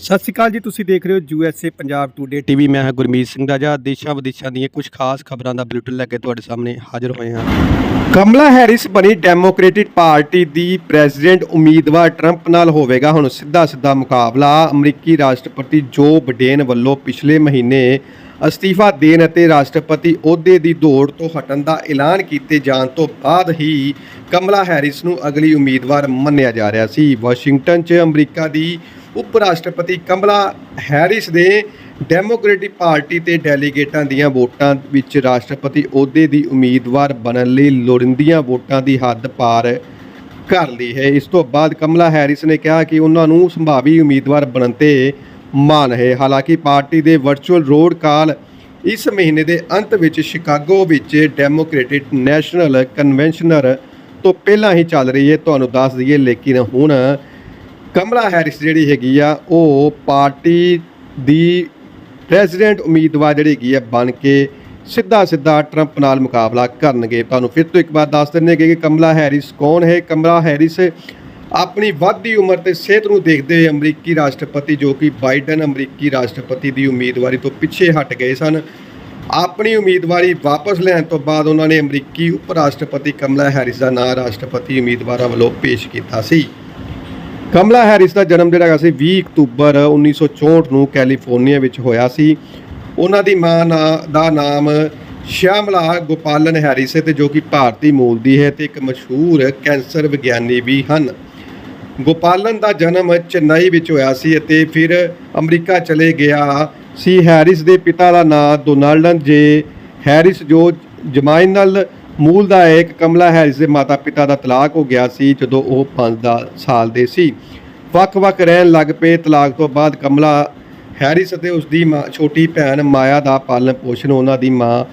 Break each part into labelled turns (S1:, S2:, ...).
S1: ਸਤਿ ਸ਼੍ਰੀ ਅਕਾਲ ਜੀ, ਤੁਸੀਂ ਦੇਖ ਰਹੇ ਹੋ U S A Punjab today TV ਮੈਂ ਹਾਂ ਗੁਰਮੀਤ ਸਿੰਘ ਰਾਜਾ। ਦੇਸ਼ਾਂ ਵਿਦੇਸ਼ਾਂ ਦੀਆਂ ਕੁਝ ਖਾਸ ਖਬਰਾਂ ਦਾ ਬੁਲੇਟਿਨ ਲੈ ਕੇ ਤੁਹਾਡੇ ਸਾਹਮਣੇ ਹਾਜ਼ਰ ਹੋਏ ਹਾਂ। ਕਮਲਾ ਹੈਰਿਸ ਬਣੀ ਡੈਮੋਕ੍ਰੈਟਿਕ ਪਾਰਟੀ ਦੀ ਪ੍ਰੈਜ਼ੀਡੈਂਟ ਉਮੀਦਵਾਰ ਟਰੰਪ ਨਾਲ ਹੋਵੇਗਾ ਹੁਣ ਸਿੱਧਾ ਸਿੱਧਾ ਮੁਕਾਬਲਾ। ਅਮਰੀਕੀ ਰਾਸ਼ਟਰਪਤੀ ਜੋ ਬਡੇਨ ਵੱਲੋਂ ਪਿਛਲੇ ਮਹੀਨੇ ਅਸਤੀਫਾ ਦੇਣ ਅਤੇ ਰਾਸ਼ਟਰਪਤੀ ਅਹੁਦੇ ਦੀ ਦੌੜ ਤੋਂ ਹਟਣ ਦਾ ਐਲਾਨ ਕੀਤੇ ਜਾਣ ਤੋਂ ਬਾਅਦ ਹੀ ਕਮਲਾ ਹੈਰਿਸ ਨੂੰ ਅਗਲੀ ਉਮੀਦਵਾਰ ਮੰਨਿਆ ਜਾ ਰਿਹਾ ਸੀ। ਵਾਸ਼ਿੰਗਟਨ 'ਚ ਅਮਰੀਕਾ ਦੀ ਉਪ ਰਾਸ਼ਟਰਪਤੀ ਕਮਲਾ ਹੈਰਿਸ ਦੇ ਡੈਮੋਕ੍ਰੈਟਿਕ ਪਾਰਟੀ ਤੇ ਡੈਲੀਗੇਟਾਂ ਦੀਆਂ ਵੋਟਾਂ ਵਿੱਚ ਰਾਸ਼ਟਰਪਤੀ ਅਹੁਦੇ ਦੀ ਉਮੀਦਵਾਰ ਬਣਨ ਲਈ ਲੋੜੀਂਦੀਆਂ ਵੋਟਾਂ ਦੀ ਹੱਦ ਪਾਰ ਕਰ ਲਈ ਹੈ। ਇਸ ਤੋਂ ਬਾਅਦ ਕਮਲਾ ਹੈਰਿਸ ਨੇ ਕਿਹਾ ਕਿ ਉਹਨਾਂ ਨੂੰ ਸੰਭਾਵੀ ਉਮੀਦਵਾਰ ਬਣਨ ਤੇ ਮਾਣ ਹੈ। ਹਾਲਾਂਕਿ ਪਾਰਟੀ ਦੇ ਵਰਚੁਅਲ ਰੋਡ ਕਾਲ ਇਸ ਮਹੀਨੇ ਦੇ ਅੰਤ ਵਿੱਚ ਸ਼ਿਕਾਗੋ ਵਿੱਚ ਡੈਮੋਕ੍ਰੈਟਿਕ ਨੈਸ਼ਨਲ ਕਨਵੈਨਸ਼ਨਰ ਤੋਂ ਪਹਿਲਾਂ ਹੀ ਚੱਲ ਰਹੀ ਹੈ। ਤੁਹਾਨੂੰ ਦੱਸ ਦਈਏ, ਲੇਕਿਨ ਹੁਣ ਕਮਲਾ ਹੈਰਿਸ ਜਿਹੜੀ ਹੈਗੀ ਆ, ਉਹ ਪਾਰਟੀ ਦੀ ਪ੍ਰੈਜ਼ੀਡੈਂਟ ਉਮੀਦਵਾਰ ਜਿਹੜੀ ਹੈਗੀ ਆ ਬਣ ਕੇ ਸਿੱਧਾ ਸਿੱਧਾ ਟਰੰਪ ਨਾਲ ਮੁਕਾਬਲਾ ਕਰਨਗੇ। ਤੁਹਾਨੂੰ ਫਿਰ ਤੋਂ ਇੱਕ ਵਾਰ ਦੱਸ ਦਿੰਦੇ ਕਿ ਕਮਲਾ ਹੈਰਿਸ ਕੌਣ ਹੈ। ਕਮਲਾ ਹੈਰਿਸ ਆਪਣੀ ਵੱਧਦੀ ਉਮਰ ਤੇ ਸਿਹਤ ਨੂੰ ਦੇਖਦੇ ਹੋਏ ਅਮਰੀਕੀ ਰਾਸ਼ਟਰਪਤੀ ਜੋ ਕਿ ਬਾਈਡਨ ਅਮਰੀਕੀ ਰਾਸ਼ਟਰਪਤੀ ਦੀ ਉਮੀਦਵਾਰੀ ਤੋਂ ਪਿੱਛੇ ਹਟ ਗਏ ਸਨ। ਆਪਣੀ ਉਮੀਦਵਾਰੀ ਵਾਪਸ ਲੈਣ ਤੋਂ ਬਾਅਦ ਉਹਨਾਂ ਨੇ ਅਮਰੀਕੀ ਉਪ ਰਾਸ਼ਟਰਪਤੀ ਕਮਲਾ ਹੈਰਿਸ ਦਾ ਨਾਂ ਰਾਸ਼ਟਰਪਤੀ ਉਮੀਦਵਾਰਾਂ ਵੱਲੋਂ ਪੇਸ਼ ਕੀਤਾ ਸੀ। ਕਮਲਾ ਹੈਰਿਸ ਦਾ ਜਨਮ ਜਿਹੜਾ ਹੈਗਾ ਸੀ 20 ਅਕਤੂਬਰ 1964 ਨੂੰ ਕੈਲੀਫੋਰਨੀਆ ਵਿੱਚ ਹੋਇਆ ਸੀ। ਉਹਨਾਂ ਦੀ ਮਾਂ ਨਾ- ਦਾ ਨਾਮ ਸ਼ਿਆਮਲਾ ਗੋਪਾਲਨ ਹੈਰਿਸ ਹੈ ਤੇ ਜੋ ਕਿ ਭਾਰਤੀ ਮੂਲ ਦੀ ਹੈ ਤੇ ਇੱਕ ਮਸ਼ਹੂਰ ਕੈਂਸਰ ਵਿਗਿਆਨੀ ਵੀ ਹਨ। ਗੋਪਾਲਨ ਦਾ ਜਨਮ ਚੇਨਈ ਵਿੱਚ ਹੋਇਆ ਸੀ ਅਤੇ ਫਿਰ ਅਮਰੀਕਾ ਚਲੇ ਗਿਆ ਸੀ। ਹੈਰਿਸ ਦੇ ਪਿਤਾ ਦਾ ਨਾਮ ਡੋਨਾਲਡਨ ਜੇ ਹੈਰਿਸ ਜੋ ਜਮਾਇਨਲ ਮੂਲ ਦਾ ਇੱਕ ਕਮਲਾ ਹੈਰਿਸ ਦੇ ਮਾਤਾ-ਪਿਤਾ ਦਾ ਤਲਾਕ ਹੋ ਗਿਆ ਸੀ, ਜਦੋਂ ਉਹ 5 ਦਾ ਸਾਲ ਦੇ ਸੀ। ਵੱਖ-ਵੱਖ ਰਹਿਣ ਲੱਗ ਪਏ, ਤਲਾਕ ਤੋਂ ਬਾਅਦ ਕਮਲਾ ਹੈਰਿਸ ਅਤੇ ਉਸ ਦੀ ਮਾਂ, ਛੋਟੀ ਭੈਣ ਮਾਇਆ ਦਾ ਪਾਲਣ ਪੋਸ਼ਣ ਉਹਨਾਂ ਦੀ ਮਾਂ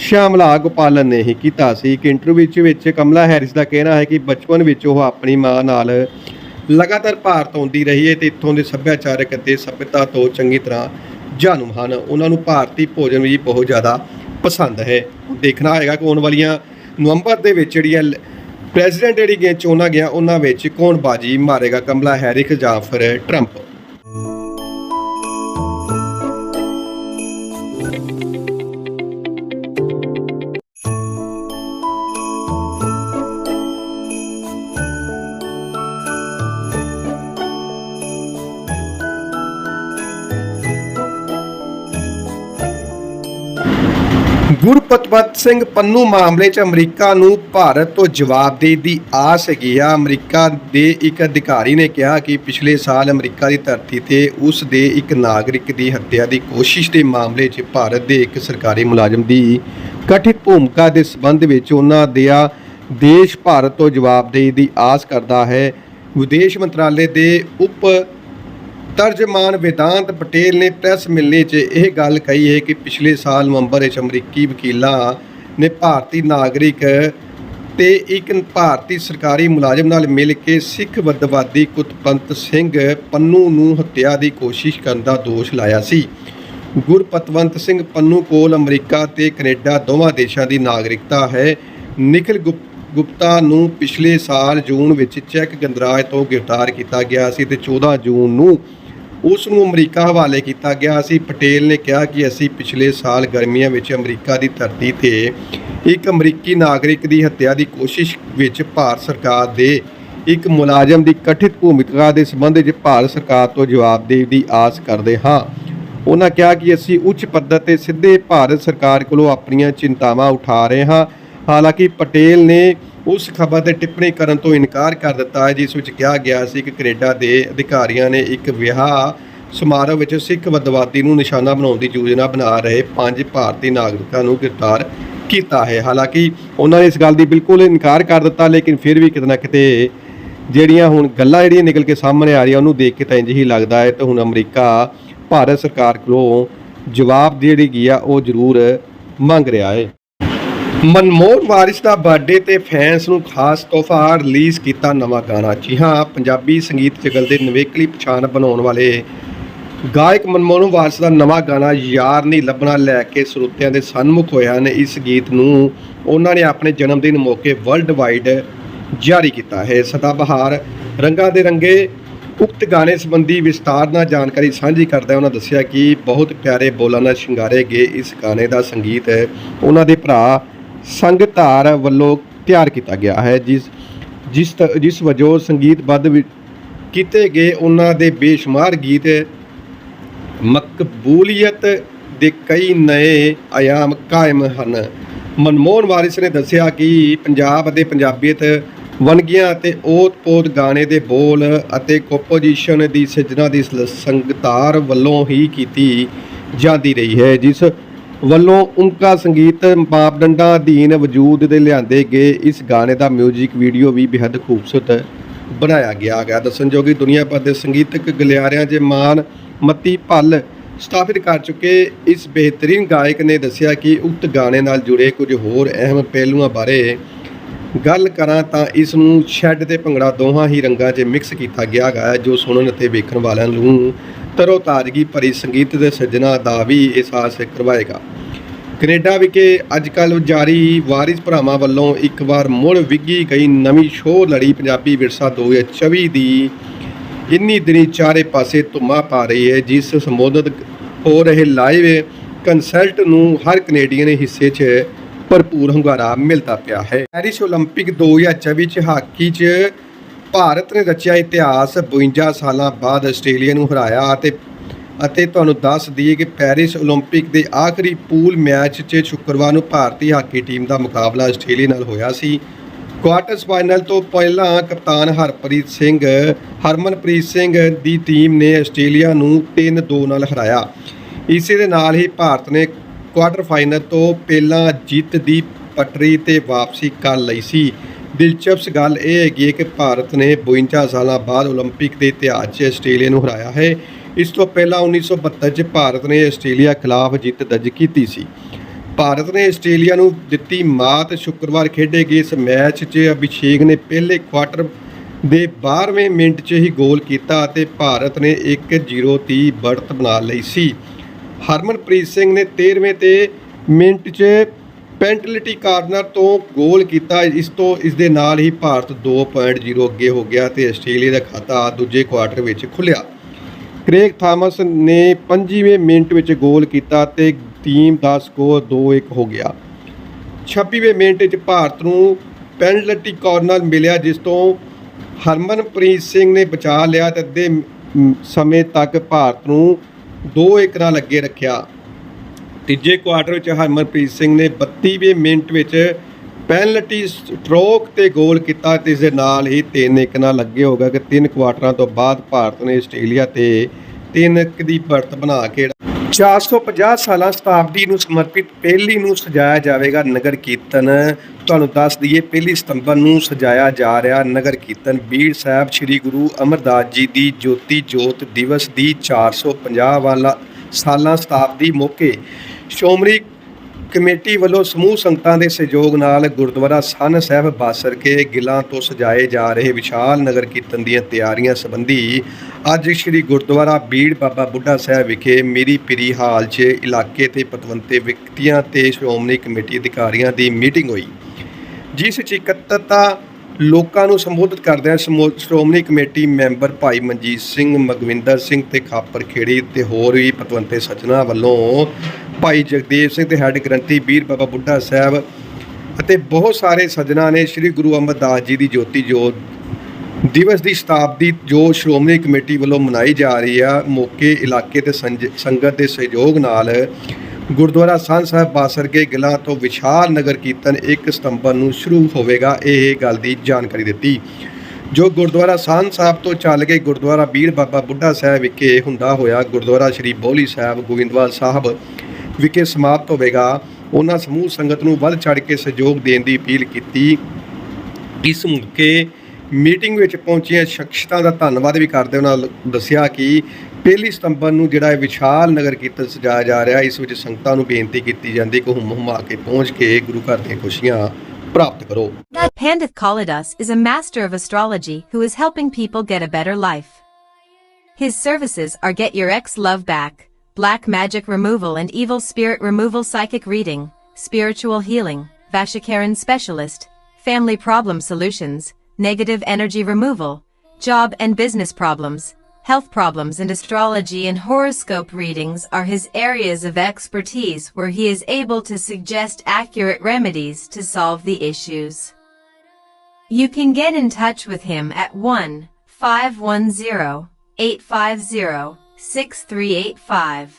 S1: ਸ਼ਾਮਲਾ ਗੋਪਾਲਨ ਨੇ ਹੀ ਕੀਤਾ ਸੀ। ਇੱਕ ਇੰਟਰਵਿਊ ਵਿੱਚ ਵਿੱਚ ਕਮਲਾ ਹੈਰਿਸ ਦਾ ਕਹਿਣਾ ਹੈ ਕਿ ਬਚਪਨ ਵਿੱਚ ਉਹ ਆਪਣੀ ਮਾਂ ਨਾਲ ਲਗਾਤਾਰ ਭਾਰਤ ਆਉਂਦੀ ਰਹੀ ਹੈ ਤੇ ਇੱਥੋਂ ਦੇ ਸੱਭਿਆਚਾਰਕ ਅਤੇ ਸਭਿਅਤਾ ਤੋਂ ਚੰਗੀ ਤਰ੍ਹਾਂ ਜਾਣੂ ਹਨ। ਉਹਨਾਂ ਨੂੰ ਭਾਰਤੀ ਭੋਜਨ ਵੀ ਬਹੁਤ ਜ਼ਿਆਦਾ ਪਸੰਦ ਹੈ। ਦੇਖਣਾ ਹੋਏਗਾ ਕਿ ਆਉਣ ਵਾਲੀਆਂ ਨਵੰਬਰ ਦੇ ਵਿੱਚ ਜਿਹੜੀਆਂ ਪ੍ਰੈਜ਼ੀਡੈਂਟ ਜਿਹੜੀਆਂ ਚੋਣਾਂ ਗਿਆ, ਉਹਨਾਂ ਵਿੱਚ ਕੌਣ ਬਾਜੀ ਮਾਰੇਗਾ, ਕਮਲਾ ਹੈਰਿਕ ਜਾਂ ਫਿਰ ਟਰੰਪ? ਗੁਰਪਤਵੰਤ ਸਿੰਘ ਪੰਨੂ ਮਾਮਲੇ 'ਚ ਅਮਰੀਕਾ ਨੂੰ ਭਾਰਤ ਤੋਂ ਜਵਾਬਦੇਹੀ ਦੀ ਆਸ ਹੈਗੀ ਆ। ਅਮਰੀਕਾ ਦੇ ਇੱਕ ਅਧਿਕਾਰੀ ਨੇ ਕਿਹਾ ਕਿ ਪਿਛਲੇ ਸਾਲ ਅਮਰੀਕਾ ਦੀ ਧਰਤੀ ਤੇ ਉਸ ਦੇ ਇੱਕ ਨਾਗਰਿਕ ਦੀ ਹੱਤਿਆ ਦੀ ਕੋਸ਼ਿਸ਼ ਦੇ ਮਾਮਲੇ 'ਚ ਭਾਰਤ ਦੇ ਇੱਕ ਸਰਕਾਰੀ ਮੁਲਾਜ਼ਮ ਦੀ ਕਠਿਤ ਭੂਮਿਕਾ ਦੇ ਸਬੰਧ ਵਿੱਚ ਉਹਨਾਂ ਦਾ ਦੇਸ਼ ਭਾਰਤ ਤੋਂ ਜਵਾਬਦੇਹੀ ਦੀ ਆਸ ਕਰਦਾ ਹੈ। ਵਿਦੇਸ਼ ਮੰਤਰਾਲੇ ਦੇ ਉਪ ਤਰਜਮਾਨ ਵਿਦਾਂਤ ਪਟੇਲ ਨੇ ਪ੍ਰੈਸ ਮਿਲਣੀ 'ਚ ਇਹ ਗੱਲ ਕਹੀ ਹੈ ਕਿ ਪਿਛਲੇ ਸਾਲ ਨਵੰਬਰ ਵਿੱਚ ਅਮਰੀਕੀ ਵਕੀਲਾਂ ਨੇ ਭਾਰਤੀ ਨਾਗਰਿਕ ਤੇ ਇੱਕ ਭਾਰਤੀ ਸਰਕਾਰੀ ਮੁਲਾਜ਼ਮ ਨਾਲ ਮਿਲ ਕੇ ਸਿੱਖ ਵੱਧਵਾਦੀ ਕੁਤਪੰਤ ਸਿੰਘ ਪੰਨੂ ਨੂੰ ਹੱਤਿਆ ਦੀ ਕੋਸ਼ਿਸ਼ ਕਰਨ ਦਾ ਦੋਸ਼ ਲਾਇਆ ਸੀ। ਗੁਰਪਤਵੰਤ ਸਿੰਘ ਪੰਨੂ ਕੋਲ ਅਮਰੀਕਾ ਤੇ ਕੈਨੇਡਾ ਦੋਵਾਂ ਦੇਸ਼ਾਂ ਦੀ ਨਾਗਰਿਕਤਾ ਹੈ। ਨਿਖਿਲ ਗੁਪ- ਗੁਪਤਾ ਨੂੰ ਪਿਛਲੇ ਸਾਲ ਜੂਨ ਵਿੱਚ ਚੈੱਕ ਗਣਰਾਜ ਤੋਂ ਗ੍ਰਿਫਤਾਰ ਕੀਤਾ ਗਿਆ ਸੀ ਤੇ 14 ਜੂਨ ਨੂੰ ਉਸ ਨੂੰ ਅਮਰੀਕਾ ਹਵਾਲੇ ਕੀਤਾ ਗਿਆ ਸੀ। ਪਟੇਲ ਨੇ ਕਿਹਾ ਕਿ ਅਸੀਂ ਪਿਛਲੇ ਸਾਲ ਗਰਮੀਆਂ ਵਿੱਚ ਅਮਰੀਕਾ ਦੀ ਧਰਤੀ ਤੇ ਇੱਕ ਅਮਰੀਕੀ ਨਾਗਰਿਕ ਦੀ ਹੱਤਿਆ ਦੀ ਕੋਸ਼ਿਸ਼ ਵਿੱਚ ਭਾਰਤ ਸਰਕਾਰ ਦੇ ਇੱਕ ਮੁਲਾਜ਼ਮ ਦੀ ਕਥਿਤ ਭੂਮਿਕਾ ਦੇ ਸੰਬੰਧ ਵਿੱਚ ਭਾਰਤ ਸਰਕਾਰ ਤੋਂ ਜਵਾਬਦੇਹੀ ਦੀ ਆਸ ਕਰਦੇ ਹਾਂ। ਉਹਨਾਂ ਕਿਹਾ ਕਿ ਅਸੀਂ ਉੱਚ ਪੱਧਰ ਤੇ ਸਿੱਧੇ ਭਾਰਤ ਸਰਕਾਰ ਕੋਲੋਂ ਆਪਣੀਆਂ ਚਿੰਤਾਵਾਂ ਉਠਾ ਰਹੇ ਹਾਂ। ਹਾਲਾਂਕਿ ਪਟੇਲ ਨੇ ਉਸ ਖਬਰ ਤੇ ਟਿੱਪਣੀ ਕਰਨ ਤੋਂ ਇਨਕਾਰ ਕਰ ਦਿੱਤਾ ਹੈ, ਜਿਸ ਵਿੱਚ ਕਿਹਾ ਗਿਆ ਸੀ ਕਿ ਕੈਨੇਡਾ ਦੇ ਅਧਿਕਾਰੀਆਂ ਨੇ ਇੱਕ ਵਿਆਹ ਸਮਾਰੋਹ ਵਿੱਚ ਸਿੱਖ ਵੱਧਵਾਦੀ ਨੂੰ ਨਿਸ਼ਾਨਾ ਬਣਾਉਣ ਦੀ ਯੋਜਨਾ ਬਣਾ ਰਹੇ ਪੰਜ ਭਾਰਤੀ ਨਾਗਰਿਕਾਂ ਨੂੰ ਗ੍ਰਿਫਤਾਰ ਕੀਤਾ ਹੈ। ਹਾਲਾਂਕਿ ਉਹਨਾਂ ਨੇ ਇਸ ਗੱਲ ਦੀ ਬਿਲਕੁਲ ਇਨਕਾਰ ਕਰ ਦਿੱਤਾ, ਲੇਕਿਨ ਫਿਰ ਵੀ ਕਿਤੇ ਨਾ ਕਿਤੇ ਜਿਹੜੀਆਂ ਹੁਣ ਗੱਲਾਂ ਜਿਹੜੀਆਂ ਨਿਕਲ ਕੇ ਸਾਹਮਣੇ ਆ ਰਹੀਆਂ, ਉਹਨੂੰ ਦੇਖ ਕੇ ਤਾਂ ਇੰਜ ਹੀ ਲੱਗਦਾ ਹੈ। ਤੇ ਹੁਣ ਅਮਰੀਕਾ, ਭਾਰਤ ਸਰਕਾਰ ਕੋਲੋਂ ਜਵਾਬ ਜਿਹੜੀ ਗਈ ਆ, ਉਹ ਜ਼ਰੂਰ ਮੰਗ ਰਿਹਾ ਹੈ। ਮਨਮੋਹਨ ਵਾਰਿਸ ਦਾ ਬਰਥਡੇ ਤੇ ਫੈਨਸ ਨੂੰ ਖਾਸ ਤੋਹਫਾ ਰਿਲੀਜ਼ ਕੀਤਾ ਨਵਾਂ ਗਾਣਾ। ਜੀ ਹਾਂ, ਪੰਜਾਬੀ ਸੰਗੀਤ ਜਗਲ ਦੇ ਨਵੇਕਲੀ ਪਛਾਣ ਬਣਾਉਣ ਵਾਲੇ ਗਾਇਕ ਮਨਮੋਹਨ ਵਾਰਿਸ ਦਾ ਨਵਾਂ ਗਾਣਾ ਯਾਰ ਨਹੀਂ ਲੱਭਣਾ ਲੈ ਕੇ ਸਰੋਤਿਆਂ ਦੇ ਸਨਮੁਖ ਹੋਇਆ ਨੇ ਇਸ ਗੀਤ ਨੂੰ ਉਹਨਾਂ ਨੇ ਆਪਣੇ ਜਨਮ ਦਿਨ ਮੌਕੇ ਵਰਲਡ ਵਾਈਡ ਜਾਰੀ ਕੀਤਾ ਹੈ। ਸਦਾਬਹਾਰ ਰੰਗਾਂ ਦੇ ਰੰਗੇ ਉਕਤ ਗਾਣੇ ਸੰਬੰਧੀ ਵਿਸਤਾਰ ਨਾਲ ਜਾਣਕਾਰੀ ਸਾਂਝੀ ਕਰਦਿਆਂ ਉਹਨਾਂ ਦੱਸਿਆ ਕਿ ਬਹੁਤ ਪਿਆਰੇ ਬੋਲਾਂ ਨਾਲ ਸ਼ਿੰਗਾਰੇ ਗਏ ਇਸ ਗਾਣੇ ਦਾ ਸੰਗੀਤ ਉਹਨਾਂ ਦੇ ਭਰਾ ਸੰਗਤਾਰ ਵੱਲੋਂ ਤਿਆਰ ਕੀਤਾ ਗਿਆ ਹੈ, ਜਿਸ ਜਿਸ ਤ- ਜਿਸ ਵਜੋਂ ਸੰਗੀਤਬੱਧ ਕੀਤੇ ਗਏ, ਉਹਨਾਂ ਦੇ ਬੇਸ਼ੁਮਾਰ ਗੀਤ ਮਕਬੂਲੀਅਤ ਦੇ ਕਈ ਨਏ ਆਯਾਮ ਕਾਇਮ ਹਨ। ਮਨਮੋਹਨ ਵਾਰਿਸ ਨੇ ਦੱਸਿਆ ਕਿ ਪੰਜਾਬ ਅਤੇ ਪੰਜਾਬੀਅਤ ਵੰਨਗੀਆਂ ਅਤੇ ਓਤ-ਪੋਤ ਗਾਣੇ ਦੇ ਬੋਲ ਅਤੇ ਕੰਪੋਜੀਸ਼ਨ ਦੀ ਸਿਰਜਣਾ ਦੀ ਸੰਗਤਾਰ ਵੱਲੋਂ ਹੀ ਕੀਤੀ ਜਾਂਦੀ ਰਹੀ ਹੈ, ਜਿਸ ਵੱਲੋਂ ਉਮਕਾ ਸੰਗੀਤ ਮਾਪਦੰਡਾਂ ਅਧੀਨ ਵਜੂਦ ਦੇ ਲਿਆਂਦੇ ਗਏ ਇਸ ਗਾਣੇ ਦਾ ਮਿਊਜ਼ਿਕ ਵੀਡੀਓ ਵੀ ਬੇहद ਖੂਬਸੂਰਤ ਬਣਾਇਆ ਗਿਆ ਹੈ ਦਸਨਜੋਗੀ ਦੁਨੀਆ ਭਰ ਦੇ ਸੰਗੀਤਕ ਗਲਿਆਰਿਆਂ 'ਚ ਮਾਨ ਮਤੀ ਭੱਲ ਸਥਾਪਿਤ ਕਰ ਚੁੱਕੇ। ਇਸ ਬਿਹਤਰੀਨ ਗਾਇਕ ਨੇ ਦੱਸਿਆ ਕਿ ਉਕਤ ਗਾਣੇ ਨਾਲ ਜੁੜੇ ਕੁਝ ਹੋਰ ਅਹਿਮ ਪਹਿਲੂਆਂ ਬਾਰੇ ਗੱਲ ਕਰਾਂ ਤਾਂ ਇਸ ਨੂੰ ਸ਼ੈੱਡ ਤੇ ਭੰਗੜਾ ਦੋਹਾਂ ਹੀ ਰੰਗਾਂ 'ਚ ਮਿਕਸ ਕੀਤਾ ਗਿਆ ਹੈ, ਜੋ ਸੁਣਨ ਅਤੇ ਵੇਖਣ ਵਾਲਿਆਂ ਨੂੰ ਤਰੋ ਤਾਜ਼ਗੀ ਭਰੀ ਸੰਗੀਤ ਦੇ ਸਿਰਜਣਾ ਦਾ ਵੀ ਅਹਿਸਾਸ ਕਰਵਾਏਗਾ ਕੈਨੇਡਾ ਵਿਖੇ ਅੱਜਕੱਲ੍ਹ ਜਾਰੀ ਵਾਰਿਸ ਭਰਾਵਾਂ ਵੱਲੋਂ ਇੱਕ ਵਾਰ ਮੁੜ ਵਿੱਗੀ ਗਈ ਨਵੀਂ ਸ਼ੋਅ ਲੜੀ ਪੰਜਾਬੀ ਵਿਰਸਾ 2024 ਦੀ ਇੰਨੀ ਦਿਨੀ ਚਾਰੇ ਪਾਸੇ ਧੁੰਮਾ ਪਾ ਰਹੀ ਹੈ ਜਿਸ ਸੰਬੋਧਿਤ ਹੋ ਰਹੇ ਲਾਈਵ ਕੰਸਲਟ ਨੂੰ ਹਰ ਕੈਨੇਡੀਅਨ ਹਿੱਸੇ 'ਚ ਭਰਪੂਰ ਹੁੰਗਾਰਾ ਮਿਲਦਾ ਪਿਆ ਹੈ ਪੈਰਿਸ 올림픽 2024 'ਚ ਹਾਕੀ 'ਚ ਭਾਰਤ ਨੇ ਰਚਿਆ ਇਤਿਹਾਸ 52 ਸਾਲਾਂ ਬਾਅਦ ਆਸਟ੍ਰੇਲੀਆ ਨੂੰ ਹਰਾਇਆ ਅਤੇ ਅਤੇ ਤੁਹਾਨੂੰ ਦੱਸ ਦਈਏ ਕਿ ਪੈਰਿਸ 올림픽 ਦੇ ਆਖਰੀ ਪੂਲ ਮੈਚ 'ਚ ਸ਼ੁੱਕਰਵਾਰ ਨੂੰ ਭਾਰਤੀ ਹਾਕੀ ਟੀਮ ਦਾ ਮੁਕਾਬਲਾ ਆਸਟ੍ਰੇਲੀਆ ਨਾਲ ਹੋਇਆ ਸੀ ਕੁਆਰਟਰਸ ਫਾਈਨਲ ਤੋਂ ਪਹਿਲਾਂ ਕਪਤਾਨ ਹਰਪ੍ਰੀਤ ਸਿੰਘ ਹਰਮਨਪ੍ਰੀਤ ਸਿੰਘ ਦੀ ਟੀਮ ਨੇ ਆਸਟ੍ਰੇਲੀਆ ਨੂੰ 3-2 ਨਾਲ ਹਰਾਇਆ ਇਸੇ ਦੇ ਨਾਲ ਹੀ ਭਾਰਤ ਨੇ ਕੁਆਰਟਰ ਫਾਈਨਲ ਤੋਂ ਪਹਿਲਾਂ ਜਿੱਤ ਦੀ ਪਟੜੀ ਤੇ ਵਾਪਸੀ ਕਰ ਲਈ ਸੀ ਦਿਲਚਸਪ ਗੱਲ ਇਹ ਹੈਗੀ ਹੈ ਕਿ ਭਾਰਤ ਨੇ 52 ਸਾਲਾਂ ਬਾਅਦ 올림픽 ਦੇ ਇਤਿਹਾਸ 'ਚ ਆਸਟ੍ਰੇਲੀਆ ਨੂੰ ਹਰਾਇਆ ਹੈ ਇਸ ਤੋਂ ਪਹਿਲਾਂ 1972 'ਚ ਭਾਰਤ ਨੇ ਆਸਟ੍ਰੇਲੀਆ ਖਿਲਾਫ ਜਿੱਤ ਦਰਜ ਕੀਤੀ ਸੀ ਭਾਰਤ ਨੇ ਆਸਟ੍ਰੇਲੀਆ ਨੂੰ ਦਿੱਤੀ ਮਾਤ ਸ਼ੁੱਕਰਵਾਰ ਖੇਡੇ ਗਏ ਇਸ ਮੈਚ 'ਚ ਅਭਿਸ਼ੇਕ ਨੇ ਪਹਿਲੇ ਕੁਆਟਰ ਦੇ 12ਵੇਂ ਮਿੰਟ 'ਚ ਹੀ ਗੋਲ ਕੀਤਾ ਅਤੇ ਭਾਰਤ ਨੇ 1-0 ਦੀ ਬੜਤ ਬਣਾ ਲਈ ਸੀ ਹਰਮਨਪ੍ਰੀਤ ਸਿੰਘ ਨੇ 13ਵੇਂ ਤੇ ਮਿੰਟ 'ਚ ਪੈਂਟਲਿਟੀ ਕਾਰਨਰ ਤੋਂ ਗੋਲ ਕੀਤਾ। ਇਸ ਤੋਂ ਇਸ ਦੇ ਨਾਲ ਹੀ ਭਾਰਤ 2.0 ਅੱਗੇ ਹੋ ਗਿਆ ਤੇ ਆਸਟ੍ਰੇਲੀਆ ਦਾ ਖਾਤਾ ਦੂਜੇ ਕੁਆਰਟਰ ਵਿੱਚ ਖੁੱਲਿਆ ਕ੍ਰੇਗ ਥਾਮਸ ਨੇ 25ਵੇਂ ਮਿੰਟ ਵਿੱਚ ਗੋਲ ਕੀਤਾ ਤੇ ਟੀਮ ਦਾ ਸਕੋਰ 2-1 ਹੋ ਗਿਆ। 26ਵੇਂ ਮਿੰਟ ਵਿੱਚ ਭਾਰਤ ਨੂੰ ਪੈਨਲਟੀ ਕਾਰਨਰ ਮਿਲਿਆ, ਜਿਸ ਤੋਂ ਹਰਮਨਪ੍ਰੀਤ ਸਿੰਘ ਨੇ ਬਚਾ ਲਿਆ ਤੇ ਅੱਧੇ ਸਮੇਂ ਤੱਕ ਭਾਰਤ ਨੂੰ 2-1 ਨਾਲ ਅੱਗੇ ਰੱਖਿਆ। ਤੀਜੇ ਕੁਆਟਰ ਵਿੱਚ ਹਰਮਨਪ੍ਰੀਤ ਸਿੰਘ ਨੇ 32ਵੇਂ ਮਿੰਟ ਵਿੱਚ ਪੈਨਲਟੀ ਸਟ੍ਰੋਕ ਤੇ ਗੋਲ ਕੀਤਾ ਤੇ ਇਸ ਦੇ ਨਾਲ ਹੀ 3-1 ਨਾਲ ਲੱਗੇ ਹੋ ਗਿਆ ਕਿ ਤਿੰਨ ਕੁਆਟਰਾਂ ਤੋਂ ਬਾਅਦ ਭਾਰਤ ਨੇ ਆਸਟ੍ਰੇਲੀਆ ਤੇ 3-1 ਦੀ ਪਰਤ ਬਣਾ ਕੇ 450 ਸਾਲਾਂ ਸ਼ਤਾਬਦੀ ਨੂੰ ਸਮਰਪਿਤ ਪਹਿਲੀ ਨੂੰ ਸਜਾਇਆ ਜਾਵੇਗਾ ਨਗਰ ਕੀਰਤਨ। ਤੁਹਾਨੂੰ ਦੱਸ ਦਈਏ, ਪਹਿਲੀ ਸਤੰਬਰ ਨੂੰ ਸਜਾਇਆ ਜਾ ਰਿਹਾ ਨਗਰ ਕੀਰਤਨ। ਬੀੜ ਸਾਹਿਬ ਸ੍ਰੀ ਗੁਰੂ ਅਮਰਦਾਸ ਜੀ ਦੀ ਜੋਤੀ ਜੋਤ ਦਿਵਸ ਦੀ 450 ਵਾਲਾ ਸਾਲਾਂ ਸ਼ਤਾਬਦੀ ਮੌਕੇ ਸ਼੍ਰੋਮਣੀ ਕਮੇਟੀ ਵੱਲੋਂ ਸਮੂਹ ਸੰਗਤਾਂ ਦੇ ਸਹਿਯੋਗ ਨਾਲ ਗੁਰਦੁਆਰਾ ਸਨ ਸਾਹਿਬ ਬਾਸਰ ਕੇ ਗਿੱਲਾਂ ਤੋਂ ਸਜਾਏ ਜਾ ਰਹੇ ਵਿਸ਼ਾਲ ਨਗਰ ਕੀਰਤਨ ਦੀਆਂ ਤਿਆਰੀਆਂ ਸੰਬੰਧੀ ਅੱਜ ਸ੍ਰੀ ਗੁਰਦੁਆਰਾ ਬੀੜ ਬਾਬਾ ਬੁੱਢਾ ਸਾਹਿਬ ਵਿਖੇ ਮੇਰੀ ਪੀਰੀ ਹਾਲ 'ਚ ਇਲਾਕੇ ਤੇ ਪਤਵੰਤੇ ਵਿਅਕਤੀਆਂ ਤੇ ਸ਼੍ਰੋਮਣੀ ਕਮੇਟੀ ਅਧਿਕਾਰੀਆਂ ਦੀ ਮੀਟਿੰਗ ਹੋਈ, ਜਿਸ 'ਚ ਇਕੱਤਰਤਾ ਲੋਕਾਂ ਨੂੰ ਸੰਬੋਧਿਤ ਕਰਦਿਆਂ ਸਮੋ- ਸ਼੍ਰੋਮਣੀ ਕਮੇਟੀ ਮੈਂਬਰ ਭਾਈ ਮਨਜੀਤ ਸਿੰਘ, ਮਗਵਿੰਦਰ ਸਿੰਘ ਤੇ ਖਾਪਰ ਖੇੜੀ ਤੇ ਹੋਰ ਵੀ ਪਤਵੰਤੇ ਸੱਜਣਾ ਵੱਲੋਂ ਭਾਈ ਜਗਦੇਵ ਸਿੰਘ ਤੇ ਹੈੱਡ ਗ੍ਰੰਥੀ ਵੀਰ ਬਾਬਾ ਬੁੱਢਾ ਸਾਹਿਬ ਅਤੇ ਬਹੁਤ ਸਾਰੇ ਸੱਜਣਾ ਨੇ ਸ੍ਰੀ ਗੁਰੂ ਅਮਰਦਾਸ ਜੀ ਦੀ ਜੋਤੀ ਜੋਤ ਦਿਵਸ ਦੀ ਸ਼ਤਾਬਦੀ ਜੋ ਸ਼੍ਰੋਮਣੀ ਕਮੇਟੀ ਵੱਲੋਂ ਮਨਾਈ ਜਾ ਰਹੀ ਆ, ਮੌਕੇ, ਇਲਾਕੇ ਤੇ ਸੰਜ- ਸੰਗਤ ਦੇ ਸਹਿਯੋਗ ਨਾਲ ਗੁਰਦੁਆਰਾ ਸੰਤ ਸਾਹਿਬ ਬਾਸਰਕੇ ਗਿਲਾ ਤੋਂ ਵਿਸ਼ਾਲ ਨਗਰ ਕੀਰਤਨ 1 ਸਤੰਬਰ ਨੂੰ ਸ਼ੁਰੂ ਹੋਵੇਗਾ, ਇਹ ਗੱਲ ਦੀ ਜਾਣਕਾਰੀ ਦਿੱਤੀ। ਜੋ ਗੁਰਦੁਆਰਾ ਸੰਤ ਸਾਹਿਬ ਤੋਂ ਚੱਲ ਕੇ ਗੁਰਦੁਆਰਾ ਬੀੜ ਬਾਬਾ ਬੁੱਢਾ ਸਾਹਿਬ ਵਿਖੇ ਹੁੰਦਾ ਹੋਇਆ, ਗੁਰਦੁਆਰਾ ਸ੍ਰੀ ਬੋਲੀ ਸਾਹਿਬ, ਗੋਬਿੰਦਵਾਲ ਸਾਹਿਬ ਵਿਖੇ ਸਮਾਪਤ ਹੋਵੇਗਾ। ਉਹਨਾਂ ਸਮੂਹ ਸੰਗਤ ਨੂੰ ਵੱਧ ਚੜ ਕੇ ਸਹਿਯੋਗ ਦੇਣ ਦੀ ਅਪੀਲ ਕੀਤੀ। ਇਸ ਮੌਕੇ ਮੀਟਿੰਗ ਵਿੱਚ ਪਹੁੰਚੀਆਂ ਸ਼ਖਸੀਅਤਾਂ ਦਾ ਧੰਨਵਾਦ ਵੀ ਕਰਦੇ ਉਹਨਾਂ ਲ- ਦੱਸਿਆ ਕਿ ਪਹਿਲੀ ਸਤੰਬਰ ਨੂੰ ਜਿਹੜਾ ਇਹ ਵਿਸ਼ਾਲ ਨਗਰ ਕੀਰਤਨ ਸਜਾਇਆ ਜਾ ਰਿਹਾ ਇਸ ਵਿੱਚ ਸੰਗਤਾਂ ਨੂੰ ਬੇਨਤੀ ਕੀਤੀ ਜਾਂਦੀ ਕਿ ਹੁਮ ਹੁਮਾ ਕੇ ਪਹੁੰਚ ਕੇ ਗੁਰੂ ਘਰ ਦੀਆਂ ਖੁਸ਼ੀਆਂ ਪ੍ਰਾਪਤ ਕਰੋ।
S2: Pandit Kalidas is a master of astrology who is helping people get a better life. His services are Get Your Ex Love Back, Black Magic Removal and Evil Spirit Removal Psychic Reading, Spiritual Healing, Vashikaran Specialist, Family Problem Solutions, Negative Energy Removal, Job and Business Problems, Health Problems and Astrology and Horoscope readings are his areas of expertise where he is able to suggest accurate remedies to solve the issues. You can get in touch with him at 1 510 850 6385.